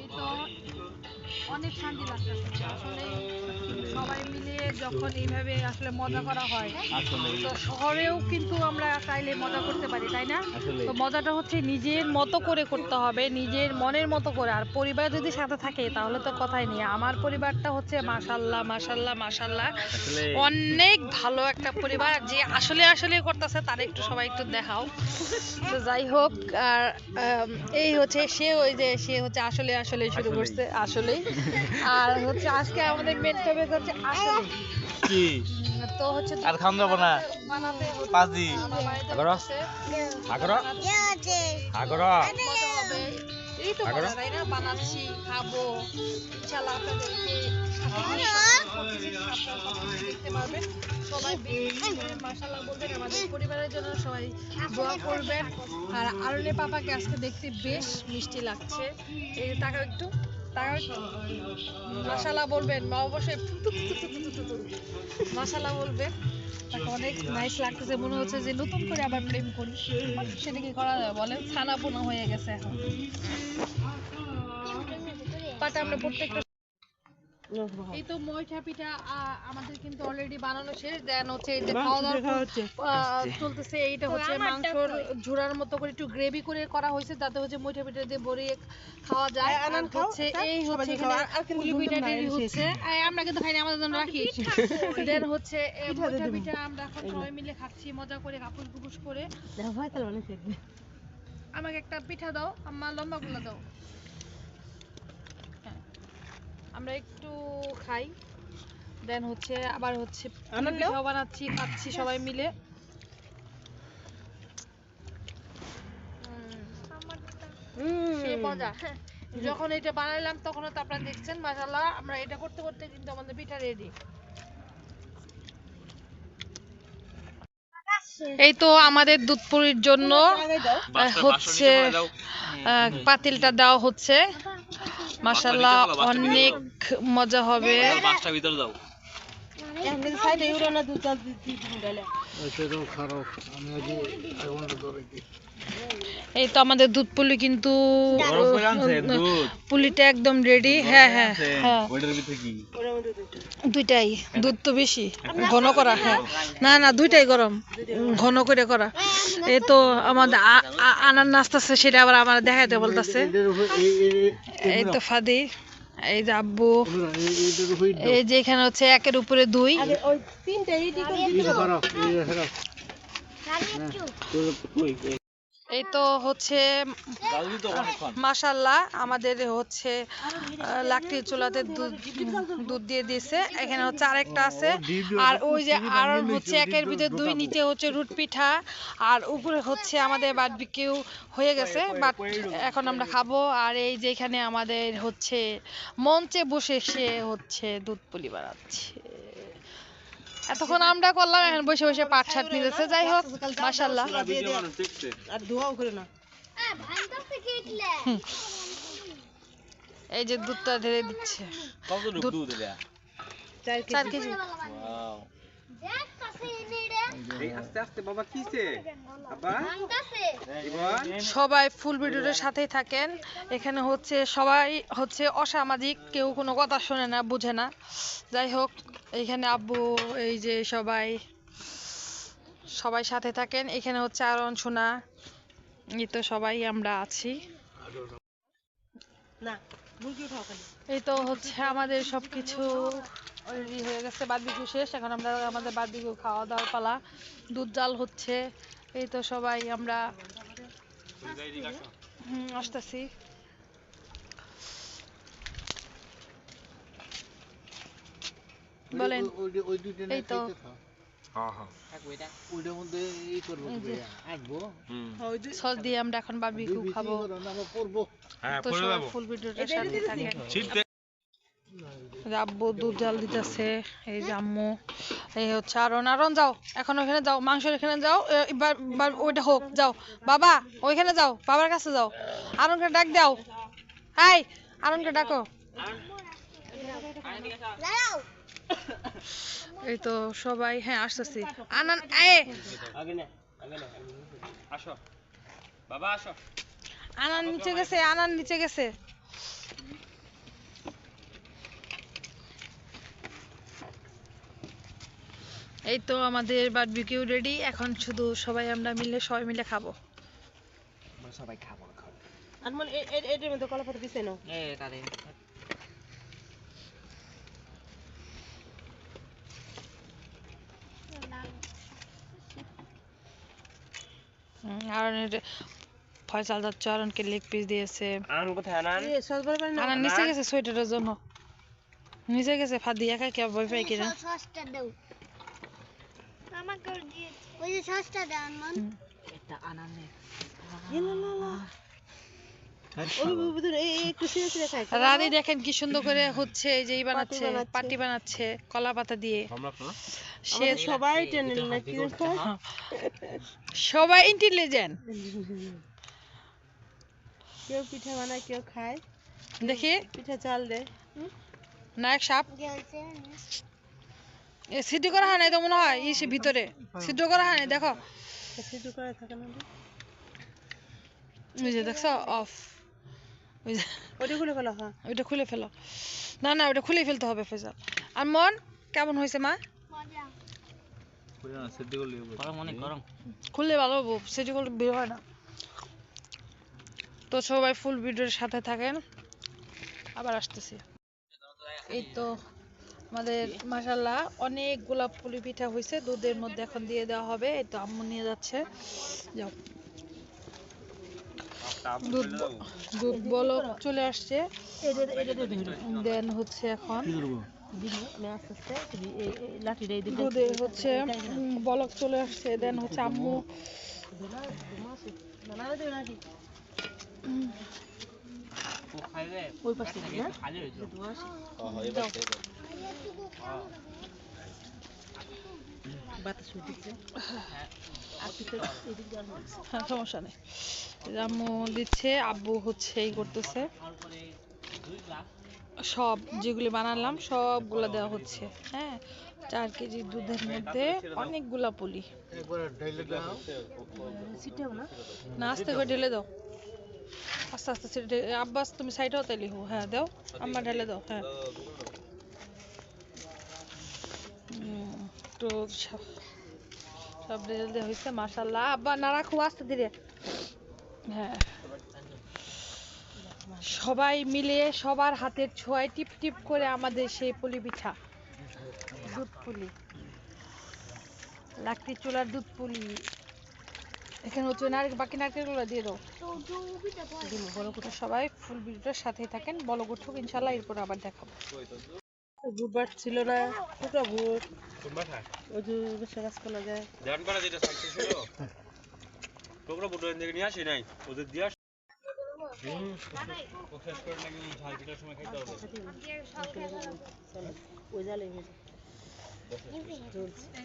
এই তো অনেক শান্তি লাগতেছে। আসলে সবাই মিলে যখন এইভাবে আসলে মজা করা হয় তো শহরেও কিন্তু আমরা চাইলে মজা করতে পারি তাই না? তো মজাটা হচ্ছে নিজের মতো করে করতে হবে নিজের মনের মতো করে। আর পরিবার যদি সাথে থাকে তাহলে তো কথাই নেই। আমার পরিবারটা হচ্ছে মাশাল্লাহ মাশাল্লাহ আসলে অনেক ভালো একটা পরিবার। যে আসলে আসলে করতেছে তার একটু সবাই একটু দেখাও। তো যাই হোক আর এই হচ্ছে সে ওই যে সে হচ্ছে আসলে আসলে শুরু করছে আসলে আর হচ্ছে আজকে আমাদের মেন হচ্ছে আসলে। কি? তো হচ্ছে আর যাব না? পাজি আগর? আগর? আগর? এই তো তাই না বানাচ্ছি খাব। ইনশাআল্লাহ আপনাদেরকে সাথে নিয়ে সবকিছু আপনারা সবকিছু দেখতে পারবেন সবাই মাশাআল্লাহ বলবেন আমাদের পরিবারের জন্য সবাই দোয়া করবেন। আর আরনে পাপাকে আজকে দেখতে বেশ মিষ্টি লাগছে। এই তাকাও একটু। তাকাও একটু বলবেন মা অবশ্যই মশালা বলবেন তাকে অনেক নাইস লাগতেছে মনে হচ্ছে যে নতুন করে আবার প্রেম করি। সেটা কি করা যায় বলেন ছানা পোনা হয়ে গেছে এখন। পাটা আমরা প্রত্যেকটা এই তো ময়ঠা পিঠা আহ, আমাদের কিন্তু অলরেডি বানানো শেষ। দেন হচ্ছে এই যে খাওয়া দাওয়া চলতেছে এইটা হচ্ছে মাংসর ঝুরার মতো করে একটু গ্রেভি করে করা হয়েছে যাতে হচ্ছে ময়ঠা পিঠা দিয়ে ভরিয়ে খাওয়া যায়। আর হচ্ছে এই হচ্ছে পিঠা টেরি হচ্ছে। আমরা কিন্তু খাইনি আমাদের জন্য রাখি। দেন হচ্ছে এই ময়ঠা পিঠা আমরা এখন সবাই মিলে খাচ্ছি মজা করে কাপুস কুপুস করে। আমাকে একটা পিঠা দাও আম্মা লম্বা গুলো দাও। আমরা একটু খাই। দেন হচ্ছে আবার হচ্ছে পিঠাও বানাচ্ছি খাচ্ছি সবাই মিলে। যখন এটা বানাইলাম তখন তো আপনারা দেখছেন মাশাআল্লাহ আমরা এটা করতে করতে কিন্তু আমাদের পিঠা রেডি এই তো আমাদের দুধ পুরির জন্য হচ্ছে আহ, পাতিলটা দেওয়া হচ্ছে। মাশাআল্লাহ অনেক মজা হবে। মাছটা ভিতরে দাও। এই তো আমাদের দুধ পুলি কিন্তু পুলিটা একদম রেডি হ্যাঁ হ্যাঁ হ্যাঁ দুইটাই দুধ তো বেশি ঘন করা হ্যাঁ না না দুইটাই গরম ঘন করে করা এই তো আমাদের আনার নাস্তা সেটা আবার আমার দেখাইতে বলতেছে এই তো ফাদি এই যে আব্বু এই যে এখানে হচ্ছে একের উপরে দুই। এই তো হচ্ছে মাশাল্লাহ আমাদের হচ্ছে লাকড়ির চুলাতে দুধ দিয়ে দিয়েছে। এখানে হচ্ছে আরেকটা আছে। আর ওই যে আর হচ্ছে একের ভিতরে দুই, নিচে হচ্ছে রুট পিঠা। আর উপরে হচ্ছে আমাদের বারবিকিউ হয়ে গেছে, বাট এখন আমরা খাব। আর এই যে এখানে আমাদের হচ্ছে মঞ্চে বসে সে হচ্ছে দুধ পুলি বানাচ্ছে। এতক্ষণ আমরা করলাম এখন বসে বসে পাট শাট নিয়েছে যাই হোক মাশাল্লাহ দেখছে এই যে দুধটা ঢেলে দিচ্ছে। দুধ চার কেজি ওয়াও আস্তে আস্তে বাবা কিছে বাবা সবাই ফুল ভিডিওর সাথেই থাকেন। এখানে হচ্ছে সবাই হচ্ছে অসামাজিক কেউ কোনো কথা শোনে না বুঝে না। যাই হোক এখানে আব্বু এই যে সবাই সবাই সাথে থাকেন। এখানে হচ্ছে আরন সোনা এই তো সবাই আমরা আছি। এই তো হচ্ছে আমাদের সবকিছু। অলরেডি হয়ে গেছে বারবিকিউ শেষ। এখন আমরা আমাদের বারবিকিউ খাওয়া দাওয়ার পালা। দুধ জাল হচ্ছে এই তো সবাই আমরা হুম আসতেছি। বলেন এই তো। হ্যাঁ হ্যাঁ। সস দিয়ে আমরা এখন বারবিকিউ খাব। হ্যাঁ তো সবাই ফুল ভিডিওটার সাথে থাকেন। ছিটতে আব্বু দুধ জাল দিতেছে এই যে আম্মু এই হচ্ছে আরন। আরন যাও এখন ওখানে যাও মাংসের এখানে যাও এবার এবার ওইটা হোক যাও। বাবা ওইখানে যাও বাবার কাছে যাও। আরনকে ডাক দাও। হাই আরনকে ডাকো। এই তো সবাই হ্যাঁ আসতেছি। আনান এ! আসো। বাবা আসো। আনান নিচে গেছে আনান নিচে গেছে। এই তো আমাদের বারবিকিউ রেডি এখন শুধু সবাই আমরা মিলে সবাই মিলে খাব। সবাই খাব এখন। আনমন এটার মধ্যে কলা পাতা দিছে না? এ তাদের হুম, আরনের ফয়সাল যাচ্ছে আরনকে লেগ পিস দিয়েছে। কোথায় নিচে গেছে সোয়েটারের জন্য। নিচে গেছে ফাদি একা কে ভয় পাই কিনা? সসটা দাও। আমাকে দিয়ে ওই যে সসটা এটা আনানে দেখেন কি সুন্দর করে হচ্ছে এই যে বানাচ্ছে। পাটি বানাচ্ছে কলা পাতা দিয়ে। সে সবাই না কি সবাই ইন্টেলিজেন্ট কেউ পিঠা বানায় কেউ খায়। দেখি। পিঠা চাল দেয় নায়ক সাপ। সিদ্ধ করা হয় নাই তো মনে হয়? ইসে ভিতরে। সিদ্ধ করা হয় নাই দেখো। সিদ্ধ করে থাকে না ওই যে দেখছ অফ। ওই যে ওটা খুলে ফেলো হ্যাঁ। ওইটা খুলে ফেলো। না না ওটা খুলে ফেলতে হবে ফেজাল। আর মন কেমন হয়েছে মা? মজা। গরম অনেক গরম খুললে ভালো হব সেটি করলে বের হয় না। তো সবাই ফুল ভিডিওর সাথে থাকেন। আবার আসতেছি। এই তো আমাদের মাসাল্লাহ অনেক গোলাপ পুলি পিঠা হয়েছে দুধের মধ্যে এখন দিয়ে দেওয়া হবে এই তো আম্মু নিয়ে যাচ্ছে। যাও। দুধ ব- দুধ বলক চলে আসছে। দেন হচ্ছে এখন দুধে হচ্ছে বলক চলে আসছে দেন হচ্ছে আম্মু। ওই পাশে। বাতাস। হ্যাঁ সমস্যা নেই আম্মু দিচ্ছে আব্বু হচ্ছে এই করতেছে সব যেগুলি বানালাম সবগুলো দেওয়া হচ্ছে হ্যাঁ চার কেজি দুধের মধ্যে অনেকগুলা পুলি না আস্তে করে ঢেলে দাও আস্তে আস্তে ঢেলে- আব্বাস, তুমি সাইড হতে লিখো হ্যাঁ দাও। আম্মা ঢেলে দাও। হ্যাঁ। তো সব সব ঢেলে দেওয়া হয়েছে মাশাল্লাহ আব্বা না রাখো আস্তে ধীরে। হ্যাঁ। সবাই মিলে সবার হাতের ছোঁয়ায় টিপ টিপ করে আমাদের সেই পুলি পিঠা। দুধ পুলি। লাকড়ি চুলার দুধ পুলি। এখানে হচ্ছে নারকেল বাকি নারকেলগুলো দিয়ে দাও। তো ডুবিটা পড়ে দিন বলো কোথা সবাই ফুল ভিডিওটার সাথেই থাকেন বলো উঠুক ইনশাল্লাহ এরপর আবার দেখাবো। বুট ছিল না টুকরা বুট ওই যে বেশি কাজ করা যায়। ধ্যান করা যেটা সাকসেস হলো টুকরো বুটো থেকে নিয়ে আসি নাই ওদের দিয়ে আস।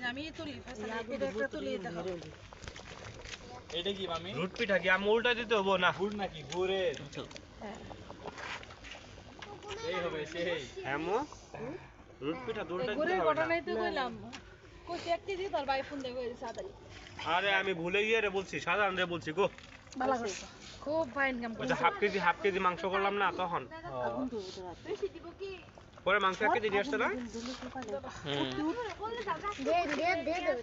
আমি তুলি তুলি এটা কি মামি? রুট পিঠা কি? আমি উল্টা দিতে হব না। গুড় নাকি? গুড়ে হ্যাঁ এই হবে সেই। হ্যাঁ মো। রুট পিঠা দুলটা দিতে ঘটনাই তো কইলাম। কইছি এক কেজি তোর ভাই ফোন সাদাই আরে আমি ভুলে গিয়ে রে বলছি সাধারণ রে বলছি গো ভালো করছ। খুব ফাইন কাম হাফ কেজি হাফ কেজি মাংস করলাম না তখন। পরে মাংস এক কেজি নিয়ে আসছে না? দে দে দে দে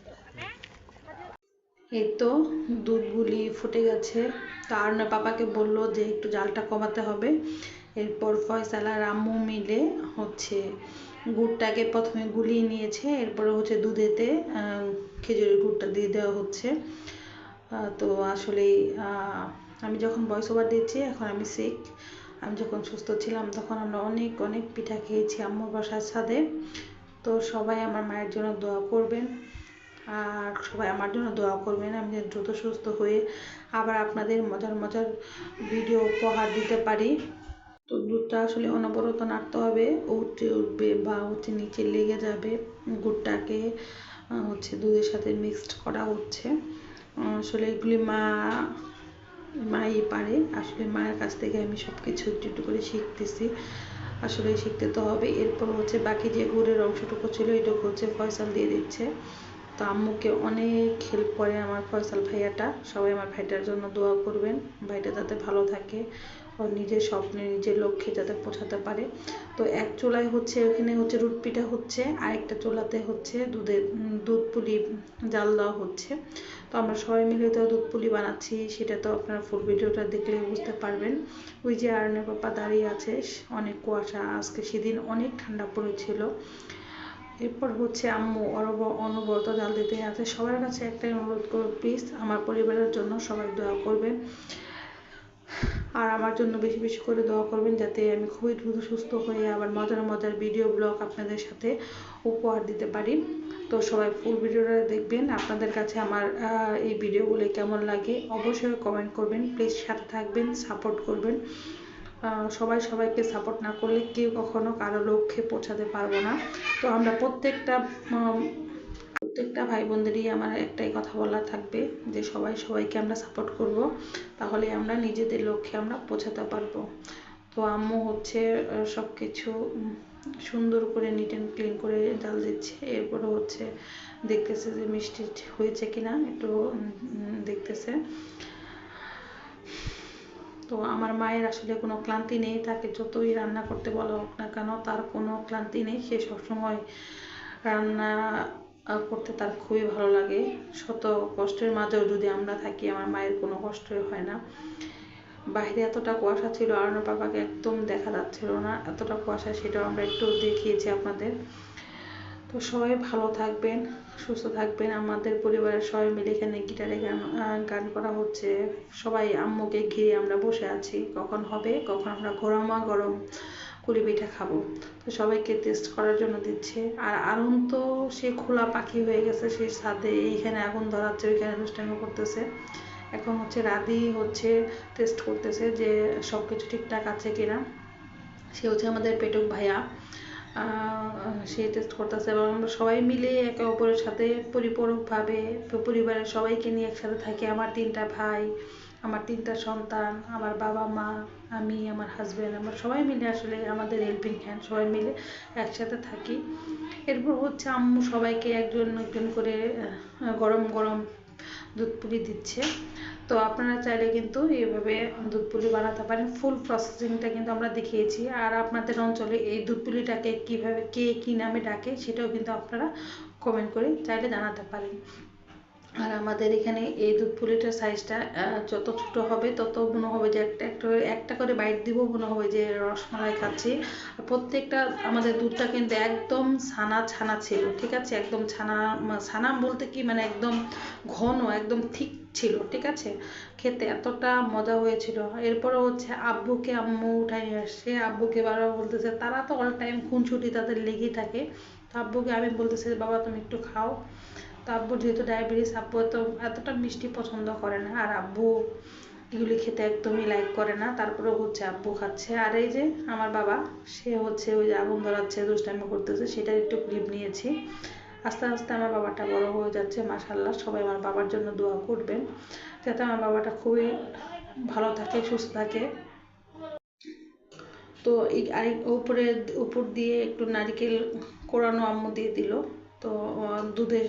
এই তো দুধগুলি ফুটে গেছে। তার না পাপাকে বলল যে একটু জালটা কমাতে হবে। এরপর ফয়সাল আর আম্মু মিলে হচ্ছে গুড়টাকে প্রথমে গুলিয়ে নিয়েছে, এরপরে হচ্ছে দুধেতে খেজুরের গুড়টা দিয়ে দেওয়া হচ্ছে। তো আসলে আমি যখন ভয়েস ওভার দিচ্ছি এখন আমি সিক আমি যখন সুস্থ ছিলাম তখন আমরা অনেক অনেক পিঠা খেয়েছি আম্মুর বাসার ছাদে। তো সবাই আমার মায়ের জন্য দোয়া করবেন। আর সবাই আমার জন্য দোয়া করবেন, আমি যেন দ্রুত সুস্থ হয়ে আবার আপনাদের মজার মজার ভিডিও উপহার দিতে পারি। তো দুধটা আসলে অনবরত নাড়তে হবে, উঠে উঠবে বা হচ্ছে নিচে লেগে যাবে। গুড়টাকে হচ্ছে দুধের সাথে মিক্সড করা হচ্ছে। আসলে এগুলি মা, মাই পারে, আসলে মায়ের কাছ থেকে আমি সব কিছু একটু একটু করে শিখতেছি। আসলে শিখতে তো হবে, এরপর হচ্ছে বাকি যে গুড়ের অংশটুকু ছিল, এটুকু হচ্ছে ফয়সাল দিয়ে দিচ্ছে। তো আম্মুকে অনেক হেল্প করে আমার ফয়সাল ভাইয়াটা। সবাই আমার ভাইটার জন্য দোয়া করবেন। ভাইটা যাতে ভালো থাকে, ও নিজের স্বপ্নে, নিজের লক্ষ্যে যাতে পৌঁছাতে পারে। তো এক চুলায় হচ্ছে, ওখানে হচ্ছে রুট পিঠা হচ্ছে, আরেকটা চুলাতে হচ্ছে দুধের দুধ পুলি জাল দেওয়া হচ্ছে। তো আমরা সবাই মিলে তো দুধ পুলি বানাচ্ছি, সেটা তো আপনারা ফুল ভিডিওটা দেখলে বুঝতে পারবেন। ওই যে আরনের পাপা দাঁড়িয়ে আছে, অনেক কুয়াশা, আজকে সেদিন অনেক ঠান্ডা পড়েছিল। এরপর হচ্ছে আম্মু অরব অনবরত জাল দিতে আছে। সবার কাছে একটাই অনুরোধ করব প্লিজ আমার পরিবারের জন্য সবাই দোয়া করবেন। আর আমার জন্য বেশি বেশি করে দোয়া করবেন যাতে আমি খুবই দ্রুত সুস্থ হয়ে আবার মজার মজার ভিডিও ব্লগ আপনাদের সাথে উপহার দিতে পারি। তো সবাই ফুল ভিডিওটা দেখবেন। আপনাদের কাছে আমার এই ভিডিওগুলো কেমন লাগে অবশ্যই কমেন্ট করবেন। প্লিজ সাথে থাকবেন সাপোর্ট করবেন। সবাই সবাইকে সাপোর্ট না করলে কেউ কখনো কারও লক্ষ্যে পৌঁছাতে পারব না। তো আমরা প্রত্যেকটা প্রত্যেকটা ভাই বোনদেরই আমার একটাই কথা বলা থাকবে যে সবাই সবাইকে আমরা সাপোর্ট করব, তাহলে আমরা নিজেদের লক্ষ্যে আমরা পৌঁছাতে পারব। তো আম্মু হচ্ছে সব কিছু সুন্দর করে নিট অ্যান্ড ক্লিন করে জাল দিচ্ছে এরপরে হচ্ছে দেখতেছে যে মিষ্টি হয়েছে কিনা, একটু দেখতেছে। তো আমার মায়ের আসলে কোনো ক্লান্তি নেই, তাকে যতই রান্না করতে বলা হোক না কেন তার কোনো ক্লান্তি নেই, সে সবসময় রান্না করতে তার খুবই ভালো লাগে। শত কষ্টের মাঝেও যদি আমরা থাকি, আমার মায়ের কোনো কষ্টই হয় না। বাইরে এতটা কুয়াশা ছিল আরনো পাপাকে একদম দেখা যাচ্ছিল না। এতটা কুয়াশা সেটাও আমরা একটু দেখিয়েছি আপনাদের। তো সবাই ভালো থাকবেন, সুস্থ থাকবেন। আমাদের পরিবারের সবাই মিলে এখানে গিটারে গান গান করা হচ্ছে। সবাই আম্মুকে ঘিরে আমরা বসে আছি। কখন হবে? কখন আমরা গরমা গরম কুলি পিঠা খাব? তো সবাইকে টেস্ট করার জন্য দিচ্ছে। আর আরুন তো, সে খোলা পাখি হয়ে গেছে। সে ছাদে এইখানে আগুন ধরাচ্ছে, ওইখানে দুষ্টামি করতেছে। এখন হচ্ছে রাধি হচ্ছে টেস্ট করতেছে যে সব কিছু ঠিকঠাক আছে কিনা। সে হচ্ছে আমাদের পেটুক ভাইয়া। সে টেস্ট করতেছে এবং আমরা সবাই মিলে একে অপরের সাথে পরিপূরকভাবে পরিবারের সবাইকে নিয়ে একসাথে থাকি। আমার তিনটা ভাই, আমার তিনটা সন্তান, আমার বাবা মা, আমি, আমার হাজব্যান্ড আমরা সবাই মিলে আসলে আমাদের হেল্পিং হ্যান্ড সবাই মিলে একসাথে থাকি। এরপর হচ্ছে আম্মু সবাইকে একজন একজন করে গরম গরম দুধ পুলি দিচ্ছে। তো আপনারা চাইলে কিন্তু এইভাবে দুধ পুলি বানাতে পারেন। ফুল প্রসেসিংটা কিন্তু আমরা দেখিয়েছি। আর আপনাদের অঞ্চলে এই দুধ পুলিটাকে কীভাবে কে কী নামে ডাকে সেটাও কিন্তু আপনারা কমেন্ট করে চাইলে জানাতে পারেন। আর আমাদের এখানে এই দুধ পুলিটার সাইজটা যত ছোট হবে, তত মনে হবে যে একটা একটা একটা করে বাইট দিব মনে হবে যে রসমালাই খাচ্ছি। প্রত্যেকটা আমাদের দুধটা কিন্তু একদম ছানা ছানা ছিল, ঠিক আছে? একদম ছানা ছানা বলতে কি? মানে একদম ঘন, একদম ঠিক ছিল, ঠিক আছে? খেতে এতটা মজা হয়েছিল। এরপরে হচ্ছে আব্বুকে আম্মু উঠাই আসছে। আব্বুকে বারবার বলতেছে, তারা তো অল টাইম খুনছুটি তাদের লেগেই থাকে। আব্বুকে আমি বলতেছি, বাবা, তুমি একটু খাও। তো আব্বু যেহেতু ডায়াবেটিস আব্বু তো এতটা মিষ্টি পছন্দ করে না। আর আব্বু এগুলি খেতে একদমই লাইক করে না। তারপরে হচ্ছে আব্বু খাচ্ছে। আর এই যে আমার বাবা, সে হচ্ছে ওই যে আগুন ধরাচ্ছে, দুষ্টামি করতেছে, সেটার একটু ক্লিপ নিয়েছি। আস্তে আস্তে আমার বাবাটা বড় হয়ে যাচ্ছে মাশাল্লাহ সবাই আমার বাবার জন্য দোয়া করবেন, যাতে আমার বাবাটা খুবই ভালো থাকে, সুস্থ থাকে। তো এই আরেক উপরে, উপর দিয়ে একটু নারকেল কোরানো আম্মু দিয়ে দিল। তো দুধের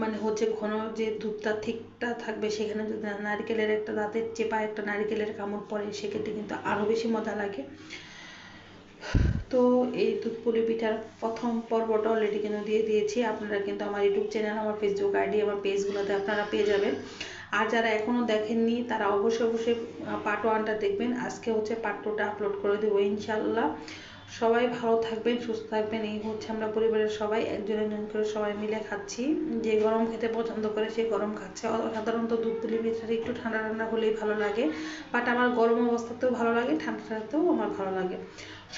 মানে হচ্ছে ঘন যে দুধটা ঠিকটা থাকবে, সেখানে যদি নারকেলের একটা দাঁতের চেপা একটা নারকেলের কামড় পড়ে, সেক্ষেত্রে কিন্তু আরও বেশি মজা লাগে। তো এই দুধ পুলি পিঠার প্রথম পর্বটা অলরেডি কিন্তু দিয়ে দিয়েছি। আপনারা কিন্তু আমার ইউটিউব চ্যানেল আমার ফেসবুক আইডি আমার পেজগুলোতে আপনারা পেয়ে যাবেন। আর যারা এখনও দেখেননি, তারা অবশ্যই অবশ্যই পার্ট ওয়ানটা দেখবেন। আজকে হচ্ছে পার্ট টুটা আপলোড করে দেবো ইনশাল্লাহ সবাই ভালো থাকবেন, সুস্থ থাকবেন। এই হচ্ছে আমরা পরিবারের সবাই একজন একজন করে সবাই মিলে খাচ্ছি। যে গরম খেতে পছন্দ করে সে গরম খাচ্ছে। সাধারণত দুধ পুলি মিঠাটা একটু ঠান্ডা ঠান্ডা হলেই ভালো লাগে। বাট আমার গরম অবস্থাতেও ভালো লাগে ঠান্ডা ঠান্ডাতেও আমার ভালো লাগে।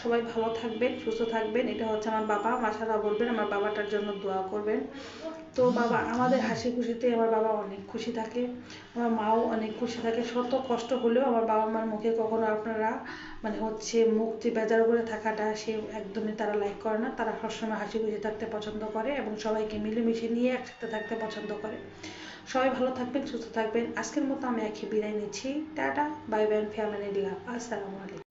সবাই ভালো থাকবেন, সুস্থ থাকবেন। এটা হচ্ছে আমার বাবা। মাসালা বলবেন, আমার বাবাটার জন্য দোয়া করবেন। তো বাবা, আমাদের হাসি খুশিতে আমার বাবা অনেক খুশি থাকে। আমার মাও অনেক খুশি থাকে। শত কষ্ট হলেও আমার বাবা মার মুখে কখনো আপনারা মানে হচ্ছে মুখ যে বেজার করে থাকাটা, সে একদমই তারা লাইক করে না। তারা সবসময় হাসি খুশি থাকতে পছন্দ করে এবং সবাইকে মিলেমিশে নিয়ে একসাথে থাকতে পছন্দ করে। সবাই ভালো থাকবেন, সুস্থ থাকবেন। আজকের মতো আমি একই বিদায় নিচ্ছি। টাটা বাই বাই ফ্যামিলি আসসালামু আলাইকুম।